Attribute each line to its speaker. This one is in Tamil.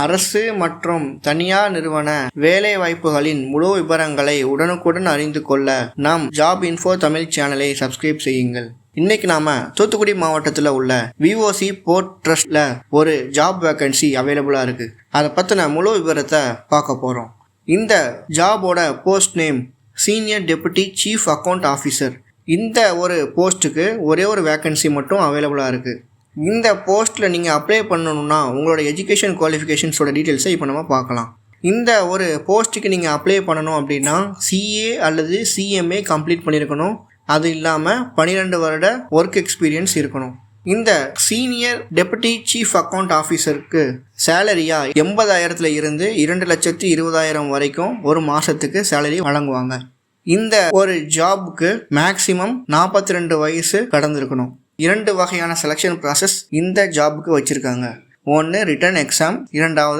Speaker 1: அரசு மற்றும் தனியார் நிறுவன வேலை வாய்ப்புகளின் முழு விவரங்களை உடனுக்குடன் அறிந்து கொள்ள நம் ஜாப் இன்ஃபோ தமிழ் சேனலை சப்ஸ்கிரைப் செய்யுங்கள். இன்னைக்கு நாம தூத்துக்குடி மாவட்டத்தில் உள்ள விஓசி போர்ட் ட்ரஸ்ட்ல ஒரு ஜாப் வேகன்சி அவைலபிளா இருக்கு. அதை பத்தின முழு விவரத்தை பார்க்க போறோம். இந்த ஜாபோட post name senior deputy chief account officer இந்த ஒரு போஸ்ட்டுக்கு ஒரே ஒரு வேக்கன்சி மட்டும் அவைலபிளாக இருக்குது இந்த போஸ்ட்டில் நீங்கள் அப்ளை பண்ணணும்னா உங்களோட எஜுகேஷன் குவாலிஃபிகேஷன்ஸோட டீட்டெயில்ஸை இப்போ நம்ம பார்க்கலாம். இந்த ஒரு போஸ்ட்டுக்கு நீங்கள் அப்ளை பண்ணணும் அப்படின்னா சிஏ அல்லது சிஎம்ஏ கம்ப்ளீட் பண்ணியிருக்கணும் அது இல்லாமல் பன்னிரெண்டு வருட ஒர்க் எக்ஸ்பீரியன்ஸ் இருக்கணும். இந்த சீனியர் டெபுட்டி சீஃப் அக்கவுண்ட் ஆஃபீஸருக்கு சேலரியாக எண்பதாயிரத்துல இருந்து இரண்டு லட்சத்தி இருபதாயிரம் வரைக்கும் ஒரு மாதத்துக்கு சேலரி வழங்குவாங்க. இந்த ஒரு ஜாபுக்கு மேக்சிமம் நாற்பத்தி ரெண்டு வயசு கடந்திருக்கணும். இரண்டு வகையான செலெக்ஷன் ப்ராசஸ் இந்த ஜாபுக்கு வச்சுருக்காங்க. ஒன்று ரிட்டன் எக்ஸாம் இரண்டாவது